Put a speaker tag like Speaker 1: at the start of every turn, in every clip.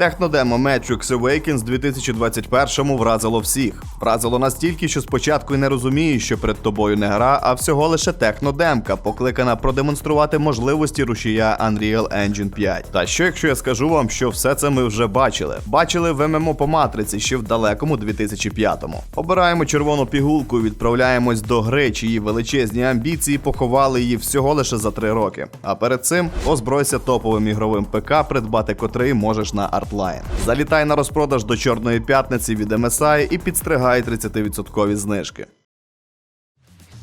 Speaker 1: Технодемо Matrix Awakens 2021 вразило всіх. Вразило настільки, що спочатку й не розумієш, що перед тобою не гра, а всього лише технодемка, покликана продемонструвати можливості рушія Unreal Engine 5. Та що якщо я скажу вам, що все це ми вже бачили? Бачили в ММО по матриці ще в далекому 2005-му. Обираємо червону пігулку, відправляємось до гри, чиї величезні амбіції поховали її всього лише за три роки. А перед цим озбройся топовим ігровим ПК, придбати котрий можеш на Artline. Залітай на розпродаж до Чорної п'ятниці від MSI і підстригай 30% знижки.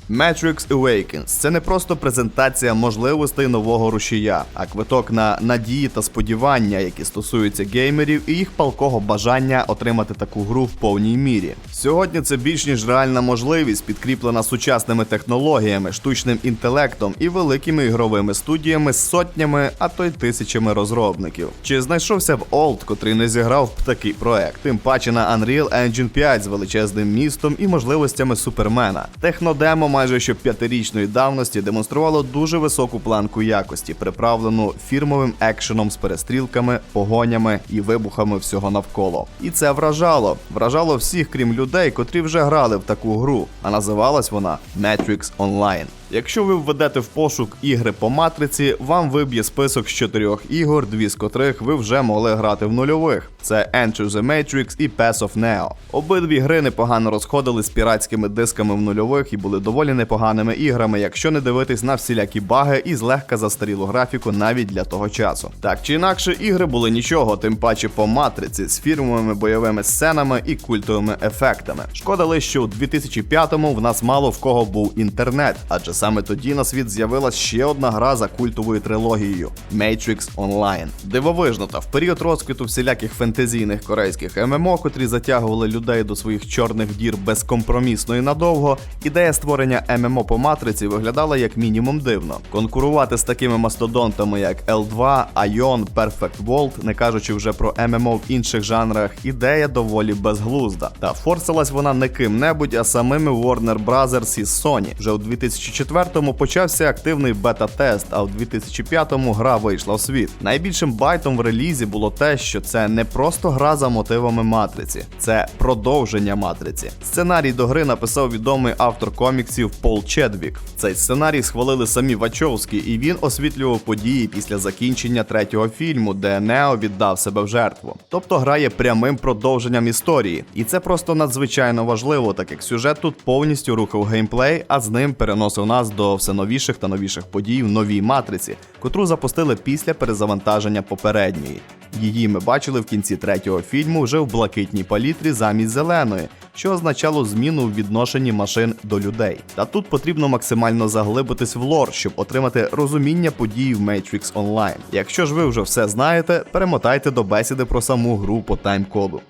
Speaker 1: Matrix Awakens – це не просто презентація можливостей нового рушія, а квиток на надії та сподівання, які стосуються геймерів і їх палкого бажання отримати таку гру в повній мірі. Сьогодні це більш ніж реальна можливість, підкріплена сучасними технологіями, штучним інтелектом і великими ігровими студіями з сотнями, а то й тисячами розробників. Чи знайшовся б Олд, котрий не зіграв б такий проект, тим паче на Unreal Engine 5 з величезним містом і можливостями супермена. Технодемо майже що п'ятирічної давності демонструвало дуже високу планку якості, приправлену фірмовим екшеном з перестрілками, погонями і вибухами всього навколо. І це вражало. Вражало всіх, крім людей, котрі вже грали в таку гру, а називалась вона Matrix Online. Якщо ви введете в пошук ігри по матриці, вам виб'є список з чотирьох ігор, дві з котрих ви вже могли грати в нульових. Це Enter the Matrix і Pass of Neo. Обидві гри непогано розходили з піратськими дисками в нульових і були доволі непоганими іграми, якщо не дивитись на всілякі баги і злегка застарілу графіку навіть для того часу. Так чи інакше, ігри були нічого, тим паче по матриці з фірмовими бойовими сценами і культовими ефектами. Шкода лише, що у 2005-му в нас мало в кого був інтернет, адже саме тоді на світ з'явилась ще одна гра за культовою трилогією Matrix Online. Дивовижно, та в період розквіту всіляких фентезійних корейських ММО, котрі затягували людей до своїх чорних дір безкомпромісно і надовго, ідея створення ММО по матриці виглядала як мінімум дивно. Конкурувати з такими мастодонтами, як L2, Ion, Perfect World, не кажучи вже про ММО в інших жанрах, ідея доволі безглузда. Та форсилась вона не ким-небудь, а самими Warner Bros. із Sony. Вже у 2004-му почався активний бета-тест, а у 2005-му гра вийшла в світ. Найбільшим байтом в релізі було те, що це не просто гра за мотивами матриці, це продовження матриці. Сценарій до гри написав відомий автор коміксів Пол Чедвік. Цей сценарій схвалили самі Вачовські, і він освітлював події після закінчення третього фільму, де Нео віддав себе в жертву. Тобто гра є прямим продовженням історії, і це просто надзвичайно важливо, так як сюжет тут повністю рухав геймплей, а з ним переносив нас до все новіших та новіших подій в новій матриці, котру запустили після перезавантаження попередньої. Її ми бачили в кінці третього фільму вже в блакитній палітрі замість зеленої, що означало зміну в відношенні машин до людей. Та тут потрібно максимально заглибитись в лор, щоб отримати розуміння подій в Matrix Online. Якщо ж ви вже все знаєте, перемотайте до бесіди про саму гру по таймкоду.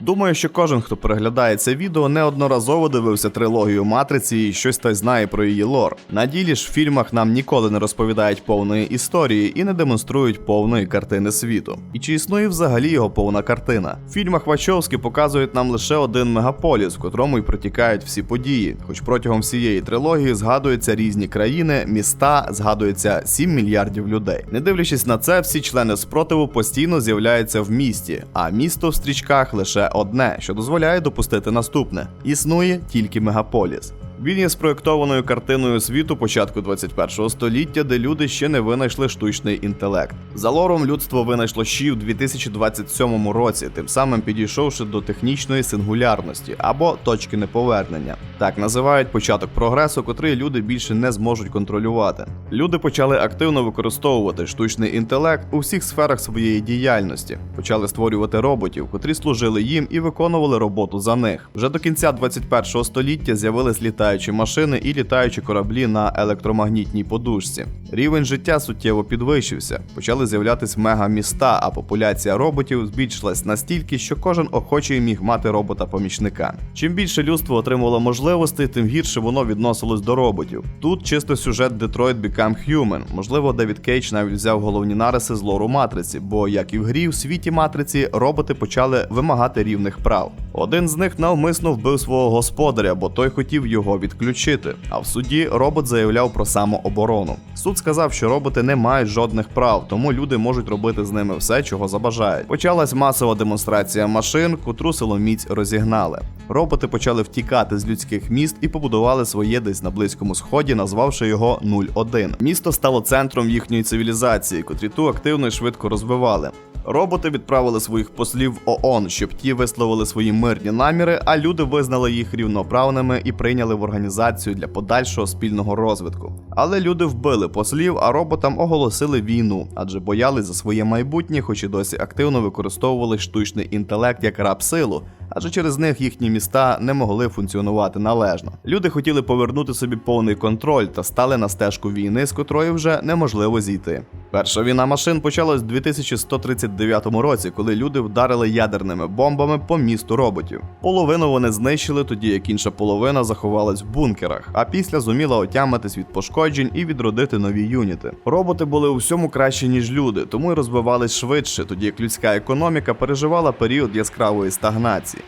Speaker 1: Думаю, що кожен, хто переглядає це відео, неодноразово дивився трилогію Матриці і щось та й знає про її лор. На ділі ж в фільмах нам ніколи не розповідають повної історії і не демонструють повної картини світу. І чи існує взагалі його повна картина? В фільмах Вачовські показують нам лише один мегаполіс, в котрому й протікають всі події. Хоч протягом всієї трилогії згадуються різні країни, міста, згадується 7 мільярдів людей. Не дивлячись на це, всі члени спротиву постійно з'являються в місті, а місто в стрічках лише одне, що дозволяє допустити наступне: існує тільки мегаполіс. Він є спроєктованою картиною світу початку 21-го століття, де люди ще не винайшли штучний інтелект. За лором людство винайшло щі в 2027 році, тим самим підійшовши до технічної сингулярності або точки неповернення. Так називають початок прогресу, котрий люди більше не зможуть контролювати. Люди почали активно використовувати штучний інтелект у всіх сферах своєї діяльності, почали створювати роботів, котрі служили їм і виконували роботу за них. Вже до кінця 21 століття з'явились літаючі машини і літаючі кораблі на електромагнітній подушці. Рівень життя суттєво підвищився, почали з'являтись мегаміста, а популяція роботів збільшилась настільки, що кожен охочий міг мати робота-помічника. Чим більше людство отримувало можливостей, тим гірше воно відносилось до роботів. Тут чисто сюжет Detroit Become Human. Можливо, Девід Кейдж навіть взяв головні нариси з лору матриці, бо як і в грі, в світі матриці роботи почали вимагати рівних прав. Один з них навмисно вбив свого господаря, бо той хотів його відключити. А в суді робот заявляв про самооборону. Суд сказав, що роботи не мають жодних прав, тому люди можуть робити з ними все, чого забажають. Почалась масова демонстрація машин, котру силоміць розігнали. Роботи почали втікати з людських міст і побудували своє десь на близькому сході, назвавши його 01. Місто стало центром їхньої цивілізації, котрі ту активно і швидко розвивали. Роботи відправили своїх послів в ООН, щоб ті висловили свої мирні наміри, а люди визнали їх рівноправними і прийняли в організацію для подальшого спільного розвитку. Але люди вбили послів, а роботам оголосили війну, адже боялись за своє майбутнє, хоч і досі активно використовували штучний інтелект як раб силу, адже через них їхні міста не могли функціонувати належно. Люди хотіли повернути собі повний контроль та стали на стежку війни, з котрої вже неможливо зійти. Перша війна машин почалась у 2139 році, коли люди вдарили ядерними бомбами по місту роботів. Половину вони знищили, тоді як інша половина заховалась в бункерах, а після зуміла отямитись від пошкоджень і відродити нові юніти. Роботи були у всьому краще, ніж люди, тому й розвивались швидше, тоді як людська економіка переживала період яскравої стагнації.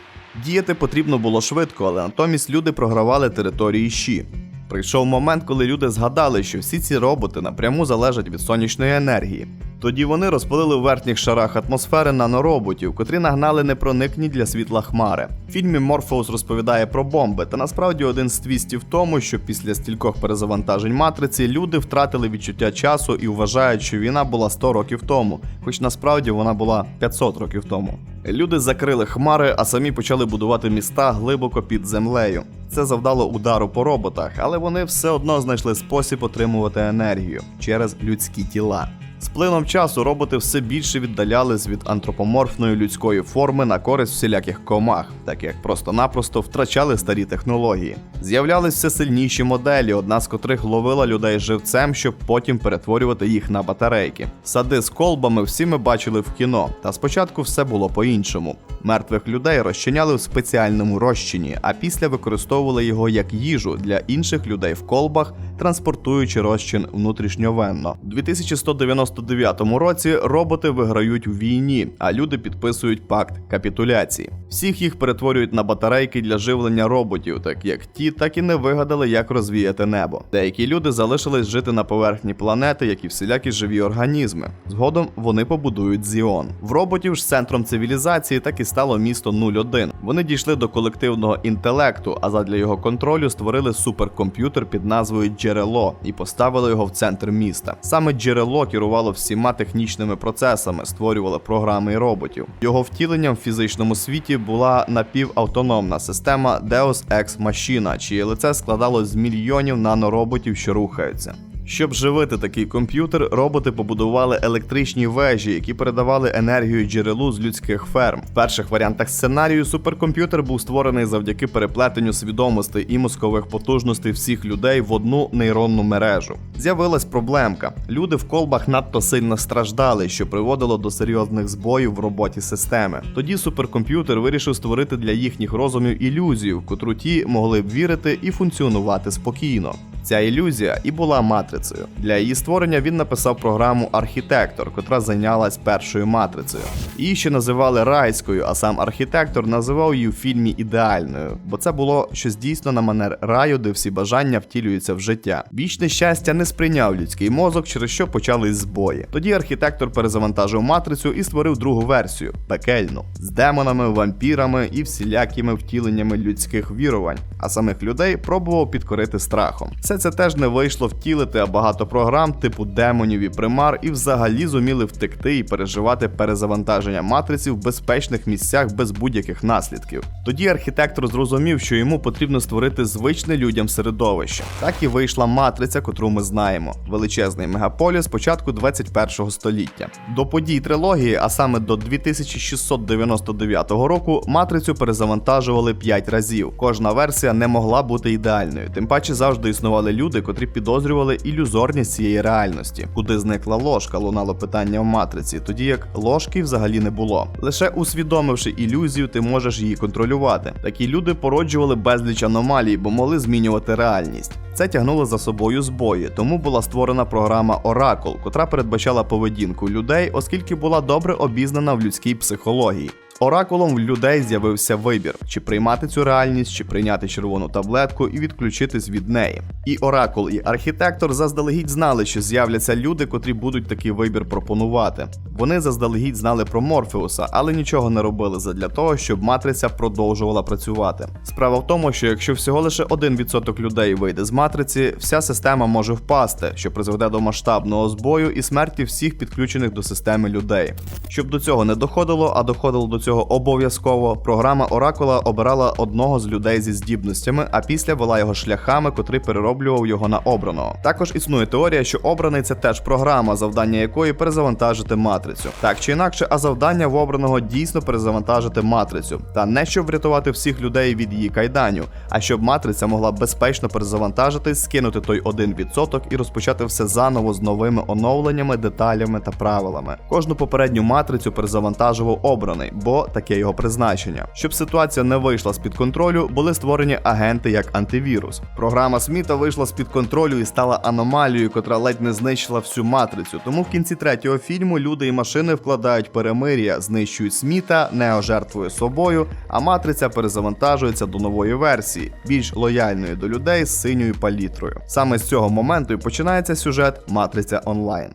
Speaker 1: Діяти потрібно було швидко, але натомість люди програвали території щі. Прийшов момент, коли люди згадали, що всі ці роботи напряму залежать від сонячної енергії. Тоді вони розпалили в верхніх шарах атмосфери нанороботів, котрі нагнали непроникні для світла хмари. В фільмі Морфеус розповідає про бомби, та насправді один з твістів в тому, що після стількох перезавантажень матриці люди втратили відчуття часу і вважають, що війна була 100 років тому, хоч насправді вона була 500 років тому. Люди закрили хмари, а самі почали будувати міста глибоко під землею. Це завдало удару по роботах, але вони все одно знайшли спосіб отримувати енергію через людські тіла. З плином часу роботи все більше віддалялись від антропоморфної людської форми на користь всіляких комах, так як просто-напросто втрачали старі технології. З'являлись все сильніші моделі, одна з котрих ловила людей живцем, щоб потім перетворювати їх на батарейки. Сади з колбами всі ми бачили в кіно, та спочатку все було по-іншому. Мертвих людей розчиняли в спеціальному розчині, а після використовували його як їжу для інших людей в колбах, транспортуючи розчин внутрішньовенно. 2190 99-му році роботи виграють у війні, а люди підписують пакт капітуляції. Всіх їх перетворюють на батарейки для живлення роботів, так як ті так і не вигадали, як розвіяти небо. Деякі люди залишились жити на поверхні планети, як і всілякі живі організми. Згодом вони побудують Зіон. В роботів ж центром цивілізації так і стало місто 01. Вони дійшли до колективного інтелекту, а задля його контролю створили суперкомп'ютер під назвою Джерело і поставили його в центр міста. Саме джерело керувало всіма технічними процесами, створювало програми і роботів. Його втіленням в фізичному світі була напівавтономна система Deus Ex Machina, чиє лице складалось з мільйонів нанороботів, що рухаються. Щоб живити такий комп'ютер, роботи побудували електричні вежі, які передавали енергію джерелу з людських ферм. В перших варіантах сценарію суперкомп'ютер був створений завдяки переплетенню свідомостей і мозкових потужностей всіх людей в одну нейронну мережу. З'явилась проблемка: люди в колбах надто сильно страждали, що приводило до серйозних збоїв в роботі системи. Тоді суперкомп'ютер вирішив створити для їхніх розумів ілюзію, в котру ті могли б вірити і функціонувати спокійно. Ця ілюзія і була матрицею. Для її створення він написав програму Архітектор, котра зайнялась першою матрицею. Її ще називали райською, а сам архітектор називав її в фільмі ідеальною, бо це було щось дійсно на манер раю, де всі бажання втілюються в життя. Вічне щастя не сприйняв людський мозок, через що почались збої. Тоді архітектор перезавантажив матрицю і створив другу версію пекельну з демонами, вампірами і всілякими втіленнями людських вірувань, а самих людей пробував підкорити страхом. Все це теж не вийшло втілити, а багато програм, типу демонів і примар, і взагалі зуміли втекти і переживати перезавантаження матриці в безпечних місцях без будь-яких наслідків. Тоді архітектор зрозумів, що йому потрібно створити звичне людям середовище. Так і вийшла матриця, котру ми знаємо: величезний мегаполіс початку 21 століття. До подій трилогії, а саме до 2699 року, матрицю перезавантажували 5 разів. Кожна версія не могла бути ідеальною, тим паче завжди існували люди, котрі підозрювали ілюзорність цієї реальності, куди зникла ложка, лунало питання в матриці, тоді як ложки взагалі не було. Лише усвідомивши ілюзію, ти можеш її контролювати. Такі люди породжували безліч аномалій, бо могли змінювати реальність. Це тягнуло за собою збої, тому була створена програма Оракул, котра передбачала поведінку людей, оскільки була добре обізнана в людській психології. Оракулом в людей з'явився вибір: чи приймати цю реальність, чи прийняти червону таблетку і відключитись від неї. І оракул, і архітектор заздалегідь знали, що з'являться люди, котрі будуть такий вибір пропонувати. Вони заздалегідь знали про Морфеуса, але нічого не робили задля того, щоб матриця продовжувала працювати. Справа в тому, що якщо всього лише 1% людей вийде з матриці, вся система може впасти, що призведе до масштабного збою і смерті всіх підключених до системи людей. Щоб до цього не доходило, а доходило до цього обов'язково, програма Оракула обирала одного з людей зі здібностями, а після вела його шляхами, котрий перероблював його на обраного. Також існує теорія, що обраний це теж програма, завдання якої перезавантажити матрицю. Так чи інакше, а завдання в обраного дійсно перезавантажити матрицю, та не щоб врятувати всіх людей від її кайданів, а щоб матриця могла безпечно перезавантажитись, скинути той 1% і розпочати все заново з новими оновленнями, деталями та правилами. Кожну попередню матрицю перезавантажував обраний, бо таке його призначення. Щоб ситуація не вийшла з-під контролю, були створені агенти як антивірус. Програма Сміта вийшла з-під контролю і стала аномалією, котра ледь не знищила всю матрицю. Тому в кінці третього фільму люди і машини вкладають перемир'я, знищують Сміта, Нео жертвує собою, а матриця перезавантажується до нової версії, більш лояльної до людей з синьою палітрою. Саме з цього моменту і починається сюжет Матриця онлайн.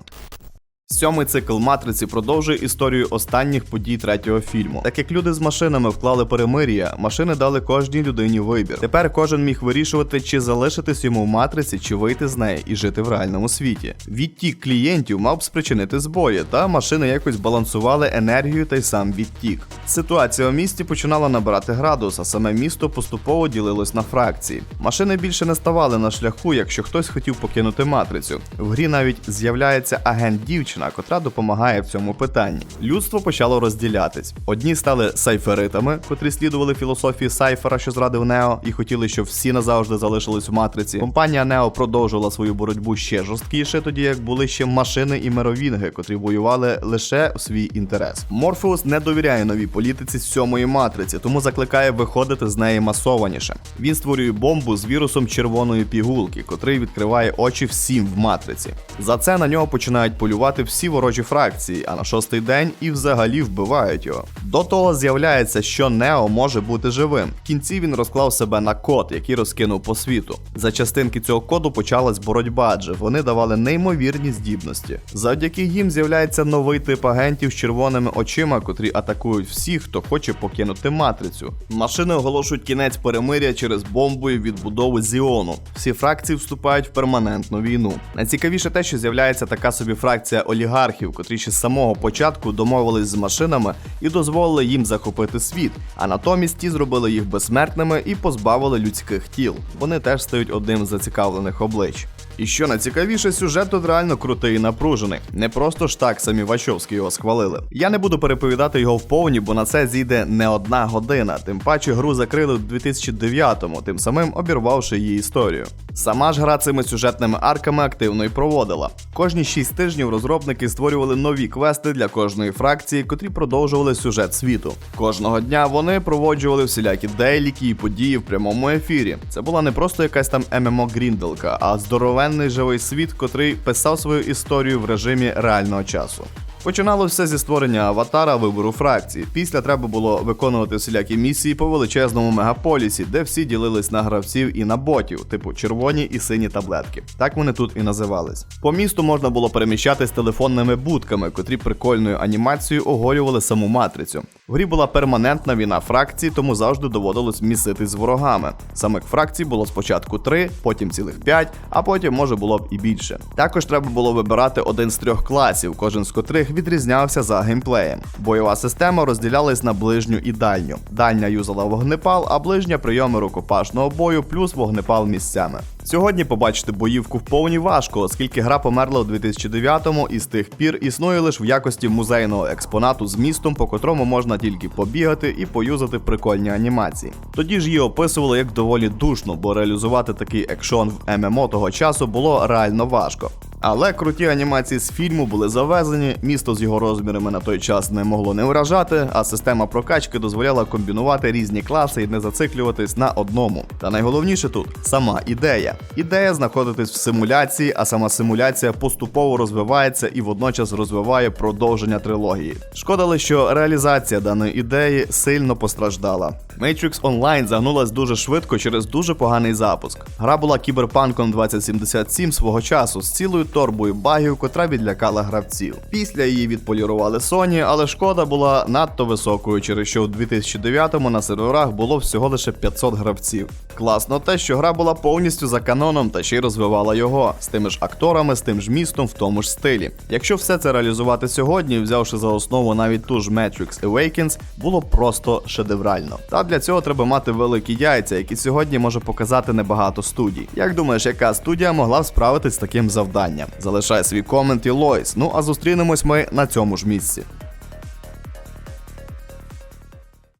Speaker 1: Сьомий цикл матриці продовжує історію останніх подій третього фільму. Так як люди з машинами вклали перемир'я, машини дали кожній людині вибір. Тепер кожен міг вирішувати, чи залишитись йому в матриці, чи вийти з неї і жити в реальному світі. Відтік клієнтів мав спричинити збої, та машини якось балансували енергію та й сам відтік. Ситуація у місті починала набирати градус, а саме місто поступово ділилось на фракції. Машини більше не ставали на шляху, якщо хтось хотів покинути матрицю. В грі навіть з'являється агент дівчина, котра допомагає в цьому питанні. Людство почало розділятись. Одні стали сайферитами, котрі слідували філософії Сайфера, що зрадив Нео, і хотіли, щоб всі назавжди залишились в матриці. Компанія Нео продовжувала свою боротьбу ще жорсткіше, тоді як були ще машини і меровінги, котрі воювали лише у свій інтерес. Морфеус не довіряє новій політиці сьомої матриці, тому закликає виходити з неї масованіше. Він створює бомбу з вірусом червоної пігулки, котрий відкриває очі всім в матриці. За це на нього починають полювати всі ворожі фракції, а на шостий день і взагалі вбивають його. До того з'являється, що Нео може бути живим. В кінці він розклав себе на код, який розкинув по світу. За частинки цього коду почалась боротьба, адже вони давали неймовірні здібності. Завдяки їм з'являється новий тип агентів з червоними очима, котрі атакують всіх, хто хоче покинути матрицю. Машини оголошують кінець перемиря через бомбу і відбудову Зіону. Всі фракції вступають в перманентну війну. Найцікавіше те, що з'являється така собі фракція олігархів, котрі ще з самого початку домовились з машинами і дозволили їм захопити світ, а натомість ті зробили їх безсмертними і позбавили людських тіл. Вони теж стають одним з зацікавлених облич. І що найцікавіше, сюжет тут реально крутий і напружений. Не просто ж так самі Вачовські його схвалили. Я не буду переповідати його вповні, бо на це зійде не одна година. Тим паче гру закрили в 2009-му, тим самим обірвавши її історію. Сама ж гра цими сюжетними арками активно і проводила. Кожні 6 тижнів розробники створювали нові квести для кожної фракції, котрі продовжували сюжет світу. Кожного дня вони проводжували всілякі дейліки і події в прямому ефірі. Це була не просто якась там ММО Грінделка, а здоровенний живий світ, котрий писав свою історію в режимі реального часу. Починало все зі створення аватара вибору фракції. Після треба було виконувати всілякі місії по величезному мегаполісі, де всі ділились на гравців і на ботів, типу червоні і сині таблетки. Так вони тут і називались. По місту можна було переміщатись телефонними будками, котрі прикольною анімацією оголювали саму матрицю. В грі була перманентна війна фракцій, тому завжди доводилось місити з ворогами. Самих фракцій було спочатку три, потім цілих п'ять, а потім може було б і більше. Також треба було вибирати один з трьох класів, кожен з котрих відрізнявся за геймплеєм. Бойова система розділялась на ближню і дальню. Дальня юзала вогнепал, а ближня прийоми рукопашного бою плюс вогнепал місцями. Сьогодні побачити боївку в повні важко, оскільки гра померла у 2009-му і з тих пір існує лише в якості музейного експонату з містом, по котрому можна тільки побігати і поюзати прикольні анімації. Тоді ж її описували як доволі душно, бо реалізувати такий екшон в ММО того часу було реально важко. Але круті анімації з фільму були завезені, місто з його розмірами на той час не могло не вражати, а система прокачки дозволяла комбінувати різні класи і не зациклюватись на одному. Та найголовніше тут сама ідея. Ідея знаходитись в симуляції, а сама симуляція поступово розвивається і водночас розвиває продовження трилогії. Шкода лише, що реалізація даної ідеї сильно постраждала. Matrix Online загнулась дуже швидко через дуже поганий запуск. Гра була кіберпанком 2077 свого часу з цілою торбою багів, котра відлякала гравців. Після її відполірували Sony, але шкода була надто високою, через що у 2009-му на серверах було всього лише 500 гравців. Класно те, що гра була повністю за каноном та ще й розвивала його з тими ж акторами, з тим ж містом в тому ж стилі. Якщо все це реалізувати сьогодні, взявши за основу навіть ту ж Matrix Awakens, було просто шедеврально. Та для цього треба мати великі яйця, які сьогодні може показати небагато студій. Як думаєш, яка студія могла б справитись з таким завданням? Залишай свій комент і лойс. Ну а зустрінемось ми на цьому ж місці.